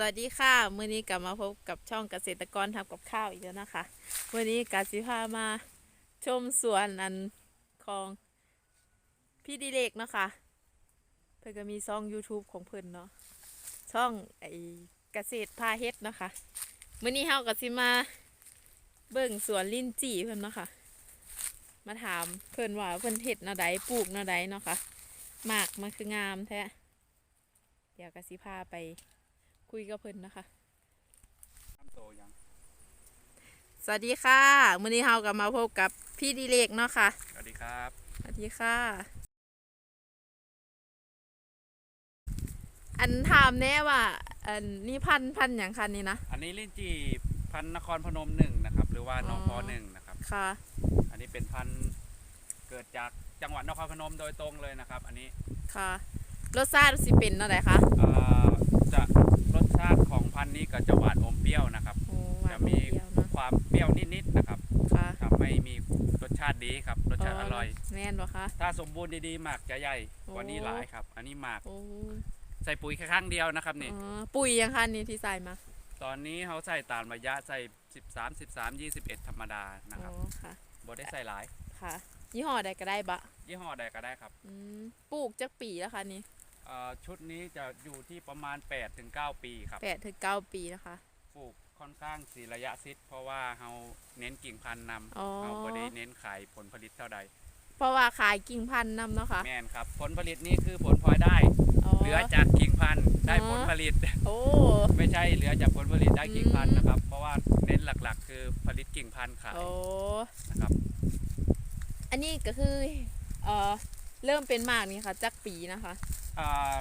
สวัสดีค่ะมื้อนี้กลับมาพบกับช่องเกษตรกรทำกับข้าวอีกแล้วนะคะมื้อนี้กาสิพามาชมสวนอันของพี่ดิเลกเนาะคะเพิ่นก็มีช่อง YouTube ของเพิ่นเนาะช่องไอ้เกษตรพาเฮ็ดเนาะคะมื้อนี้เฮาก็สิมาเบิ่งสวนลิ้นจี่เพิ่นเนาะค่ะมาถามเพิ่นว่าเพิ่นเฮ็ดนวใดปลูกนวใดเนาะค่ะหมากมันคืองามแท้เดี๋ยวกาสิพาไป คุยกับเพิ่นนะคะทำโตยังสวัสดีค่ะมื้อนี้เฮาก็มาพบกับพี่ดิเลกเนาะค่ะ สวัสดีครับ สวัสดีค่ะ อันถามแน่ว่า อันนี่พันธุ์พันธุ์อย่างคันนี้นะ อันนี้ลิ้นจี่พันธุ์นครพนมหนึ่งนะครับ หรือว่าอ๋อนพหนึ่งนะครับ ค่ะ อันนี้เป็นพันธุ์เกิดจากจังหวัดนครพนมโดยตรงเลยนะครับ อันนี้ค่ะ รสชาติสิเป็นเนาะไดคะเอ่อจะรสชาติของ พันธุ์นี้ก็จะหวานอมเปรี้ยวนะครับ โอ้หวานจะอมมีเปรี้ยวเนาะความเปรี้ยวนิดๆนะครับค่ะทำให้มีรสชาติดีครับ รสชาติอร่อย แม่นบ่คะ ถ้าสมบูรณ์ดีๆหมากจะใหญ่กว่านี้โอ้หลายครับ อันนี้หมากโอ้ใส่ปุ๋ยแค่ครั้งเดียวนะครับนี่ อ๋อปุ๋ยยังคันนี้ที่ใส่มาตอนนี้เขาใส่ตามระยะใส่ 13 13 21 ธรรมดานะครับอ๋อค่ะ บ่ได้ใส่หลาย ค่ะ ยี่ห้อใดก็ได้บะยี่ห้อใดก็ได้ครับ อืมปลูกจักปีแล้วคะนี่เอ่อชุดนี้จะอยู่ที่ประมาณ8-9ปีครับแปดถึงเก้าปีนะคะ ปลูกค่อนข้างสีระยะซิดเพราะว่าเราเน้นกิ่งพันธุ์นอ๋อำเราบ่ได้เน้นขายผลผลิตเท่าใดเพราะว่าขายกิ่งพันธุ์นำเนาะค่ะแม่นครับ ผลผลิตนี่คือผลพลอยได้อ๋อเหลือจากกิ่งพันธุ์ได้อ๋อผลผลิต โอ้ ไม่ใช่เหลือจากผลผลิตได้กิ่งพันอืธุ์มนะครับ เพราะว่าเน้นหลักๆ คือผลิตกิ่งพันธุ์ขายโอ้ นะครับ อันนี้ก็คือเอ่อ เริ่มเป็นหมากนี่ค่ะ จักปีนะคะ อ่า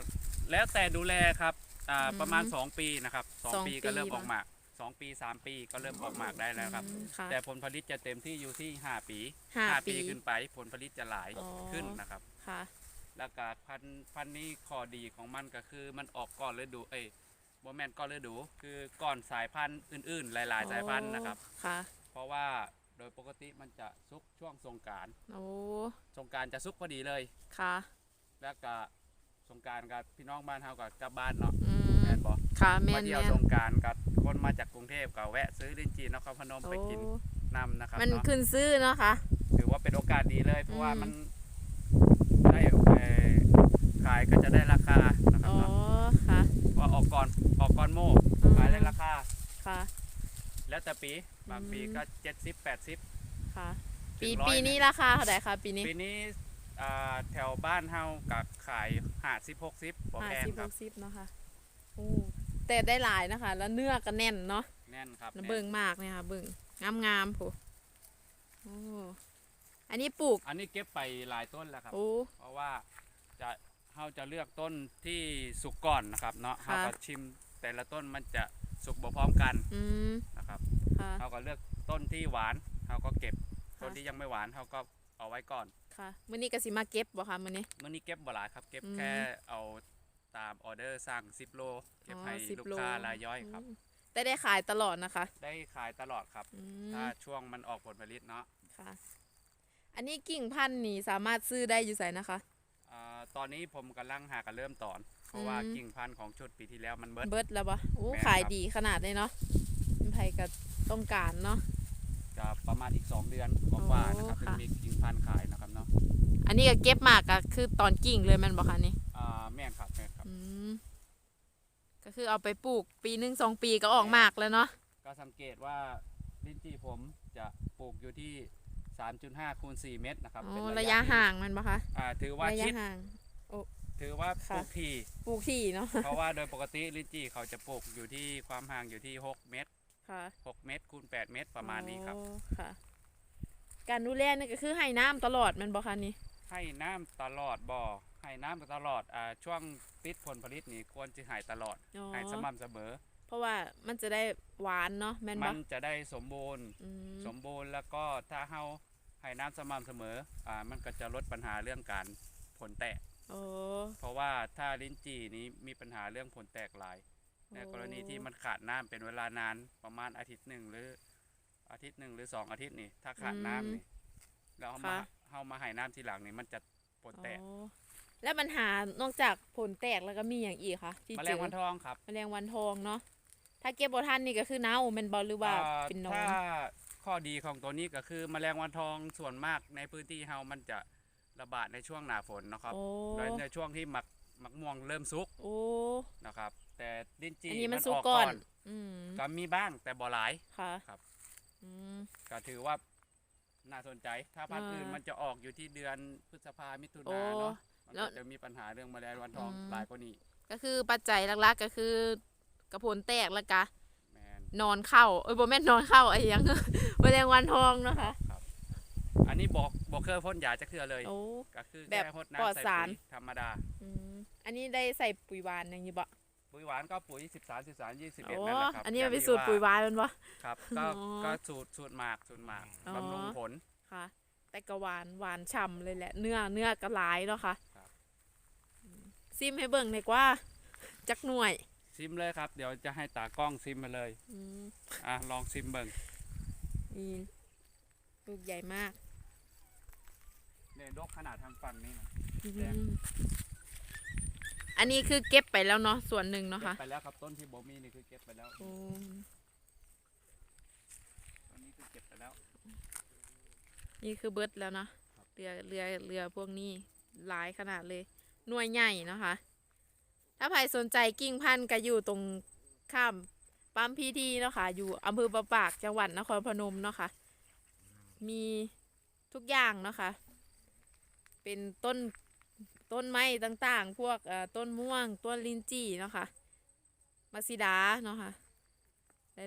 แล้วแต่ดูแลครับอ่าอืมประมาณ 2 ปีนะครับสองสองปีก็เริ่มปีออกหมากสองปีสามปีก็เริ่มออกหมากได้แล้วครับ อืมค่ะ แต่ผลผลิตจะเต็มที่อยู่ที่ 5 ปีห้า5ปีปีขึ้นไปผลผลิตจะหลายอ๋อ ขึ้นนะครับ ค่ะ แล้วก็พันธุ์พันธุ์นี้ข้อดีของมันก็คือมันออกก่อนฤดูเอ้ยบ่แม่นก่อนฤดู คือก่อนสายพันธุ์อื่นๆ หลาย ๆ สายพันธุ์นะครับ ค่ะ เพราะว่า โดยปกติมันจะซุกช่วงสงกรารโอ้สงกรารจะซุกพอดีเลย ค่ะ แล้วก็สงกรารกับพี่น้องบ้านเฮาก็กลับบ้านเนาะอืมแม่นบ่ค่ะแม่มานเที่ยวแม่นสงกรารกับคนมาจากกรุงเทพก็แวะซื้อลิ้นจี่นครพนมโอ้ไปกินนำนะครับมันเนาะขึ้นซื้อเนาะค่ะ ถือว่าเป็นโอกาสดีเลย เพราะว่าอืม มันได้เอ่อขายก็จะได้ราคานะครับอ๋อเนาะค่ะว่าออกก่อนออกก่อนโม่ขายได้ราคา ค่ะ แล้วแต่ปีบางปีอืมก็70 80ค่ะถึปีงร้อยปีนี้เยราคาเท่าไหร่คะปีนี้ปีนี้อ่าแถวบ้านเฮากับขาย50 60บ่ห้าแพงสิบคหรับกสิบเนาะค่ะโอ้แต่ได้หลายนะคะ แล้วเนื้อก็แน่นเนาะแน่นครับแล้วแน่นเบิ่งมากเนี่ยค่ะเบิ่งงามงามๆโผโอ้อันนี้ปลูกอันนี้เก็บไปหลายต้นแล้วครับ โอ้ เพราะว่าจะเฮาจะเลือกต้นที่สุกก่อนนะครับเนาะค่ะ เฮาก็ชิมแต่ละต้นมันจะ สุกบ่พร้อมกันอืมนะครับค่ะเฮาก็เลือกต้นที่หวานเฮาก็เก็บค่ะต้นที่ยังไม่หวานเฮาก็เอาไว้ก่อนค่ะมื้อนี้ก็สิมาเก็บบ่คะมื้อนี้มื้อนี้เก็บบ่หลายครับ เก็บอืมแค่เอาตามออเดอร์สั่ง10โลเก็บให้สิบลูกโลค้ารายย่อยครับมแต่ได้ขายตลอดนะคะ ได้ขายตลอดครับอืมถ้าช่วงมันออกผลผลิตเนาะค่ะ อันนี้กิ่งพันธุ์นี่สามารถซื้อได้อยู่ไสนะคะ อ่าตอนนี้ผมกำลังหากันเริ่มตอน เพราะว่าอืม กิ่งพันธุ์ของชุดปีที่แล้วมันเบิด เบิดแล้วบ่โอ้แม่นขายครับดีขนาดเลยเนาะไผก็ต้องการเนาะ จะประมาณอีก 2 เดือนกว่าๆนะครับโอ้ถึงค่ะ มีกิ่งพันธุ์ขายนะครับเนาะอันนี้ก็เก็บมากก็คือตอนกิ่งเลยแมันบ่คะนี่อ่าแม่นครับแม่นครับ อืมก็คือเอาไปปลูกปีหนึ่งสองปีก็ออกหมากแล้วเนาะก็สังเกตว่าลิ้นจี่ผมจะปลูกอยู่ที่ 3.5คูณ4เมตรนะครับอ๋เป็นอระยะห่างมันปะคะอ่าถือว่าระยะชิดห่าง ถือว่าปค่ะลูกทีปลูกที่เนาะเพราะว่าโดยปกติลิ้นจี่เขาจะปลูกอยู่ที่ความห่างอยู่ที่ 6 เมตรค่ะ6เมตรคูณ8เมตรประมาณนี้ครับอ๋อค่ะ การดูแลนี่ก็คือให้น้ำตลอดแมันบ่คะนี่ ให้น้ำตลอดบ่อให้น้ำตลอดอ่าช่วงติดผลผลิตนี่ควรจะให้ตลอดอ๋อ ให้สม่ำเสมอ เพราะว่ามันจะได้หวานเนาะแม่นมับ่นจะได้สมบูรณ์ อืมสมบูรณ์แล้วก็ถ้าเฮาให้น้ำสม่ำเสมออ่ามันก็จะลดปัญหาเรื่องการผลแตก โอ้ เพราะว่าถ้าลิ้นจี่นี้มีปัญหาเรื่องผลแตกหลาย ในกรณีที่มันขาดน้ำเป็นเวลานานประมาณอาทิตย์หนึ่งหรืออาทิตย์หนึ่งหรือสองอาทิตย์นี่ ถ้าขาดน้ำนี่แล้วเฮามาค่ะเฮามาให้น้ำทีหลังนี่มันจะผลแตกอ๋อแล้วปัญหานอกจากผลแตกแล้วก็มีอย่างอีกค่ะที่แมลเจงอวันทองครับ แมลงวันทองเนาะ ถ้าเก็บบ่ทันนี่ก็คือเน่าแมันบอลหรือว่าอ่าเป็นหนอถ้านข้อดีของตัวนี้ก็คือแมลงวันทองส่วนมากในพื้นที่เฮามันจะระบาดในช่วงหน้าฝนนะครับโอ้โดยในช่วงที่หมักหมักม่วงเริ่มสุกโอ้ นะครับ แต่ลิ้นจี่อันนี้มันอสุกอกก่อน อืมก็มีบ้างแต่บ่หลาย ค่ะครับ อืม ก็ถือว่าน่าสนใจถ้าพันธุ์อ่าอื่นมันจะออกอยู่ที่เดือนพฤษภามิถุโอ้นาเนาะมันแล้วก็จะมีปัญหาเรื่องแมลงวันทองอืม หลายกว่านี้ก็คือปัจจัยหลักๆก็คือ กระผลแตกแล้วก็แมนนอนเข้าเอ้ยบ่แม่นนอนเข้าไอ้หยัง แมลงวันทองเนาะคะอันนี้บอกบอกเคยพ่นยาจะเคือเลย โอ้ ก็คือแบบแค่พ่นปลอดน้ำใส่สาร ปุ๋ยธรรมดา อืมอันนี้ได้ใส่ปุ๋ยหวานอย่างนี้บ่ปุ๋ยหวานก็ปุ๋ย13 13 21โอ้นั่นแหละครับอันนี้มันเป็นย่างสูตรว่าปุ๋ยหวานแมันบ่ ครับ ก็อ๋อก็สูตรสูตรหมากสูตรหมากอ๋อ บำรุงผล ค่ะ แต่ก็หวานหวานฉ่ำเลยแหละเนื้อเนื้อก็หลายเนาะค่ะครับ อืมซิมให้เบิ่งหน่อยกว่าจักหน่วย ซิมเลยครับ เดี๋ยวจะให้ตากล้องซิมมาเลยอืมอะลองซิมเบิ่งนี่ลูกใหญ่มากเนี่ยดกขนาดทางฝั่งนี้นะอืแดงมอันนี้คือเก็บไปแล้วเนาะส่วนหนึ่งเนาะเก็ค่ะบไปแล้วครับต้นที่บ่มีนี่คือเก็บไปแล้วโอ้ต้นนี้คือเก็บไปแล้ว นี่คือเบิดแล้วเนาะครับเรือเรือเรือพวกนี้หลายขนาดเลยหน่วยใหญ่เนาะคะ ถ้าใครสนใจกิ้งพันธุ์ก็อยู่ตรงข้ามปั๊มพีทีเนาะค่ะ อยู่อำเภอประปากจังหวัดนครพนมเนาะค่ะ มีทุกอย่างเนาะค่ะ เป็นต้นต้นไม้ต่างๆ พวกต้นม่วง ต้นลินจีเนาะค่ะมาซิดาเนาะค่ะ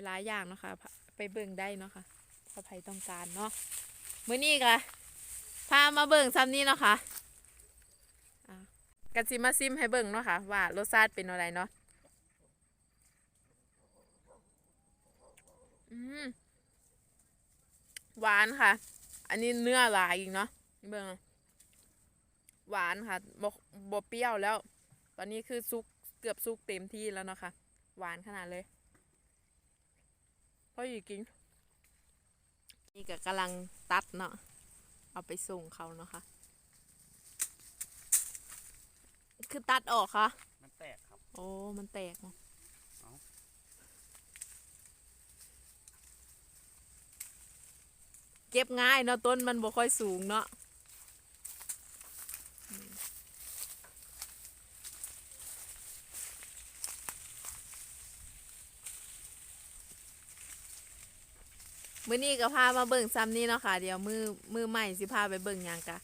หลายๆอย่างเนาะค่ะ ไปเบิ่งได้เนาะค่ะถ้าใครต้องการเนาะมื้อนี้ก็พามาเบิ่งซ้ำนี้เนาะคะ่ะ กันสิมาซิมให้เบิ่งเนาะค่ะ ว่ารสชาติเป็นอะไรเนาะอืมหวานค่ะ อันนี้เนื้อหลายอีกเนาะเบิ่งหวานค่ะบกบเปรี้ยวแล้ว ตอนนี้คือซุกเกือบซุกเต็มที่แล้วเนาะค่ะ หวานขนาดเลยพออยู่กินนี่ก็กำลังตัดเนาะเอาไปส่งเขาเนาะค่ะ คือตัดออกค่ะมันแตกครับ โอ้มันแตกเนาะเอ้า เก็บง่ายเนาะต้นมันบ่ค่อยสูงเนาะอืมมื้อนี้ก็พามาเบิ่งซ้ำนี่เนาะค่ะ เดี๋ยวมือมือใหม่สิพาไปเบิ่งหยังกะ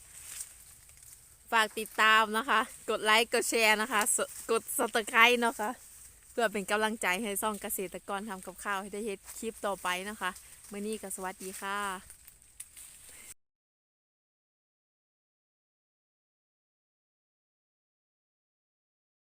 ฝากติดตามนะคะ กดไลค์ กดแชร์นะคะ กดสตไครนะคะ เพื่อเป็นกำลังใจให้ซ่องเกษตรกรทำกับข้าวให้ได้เฮ็ดคลิปต่อไปนะคะ เมื่อนี้ก็สวัสดีค่ะ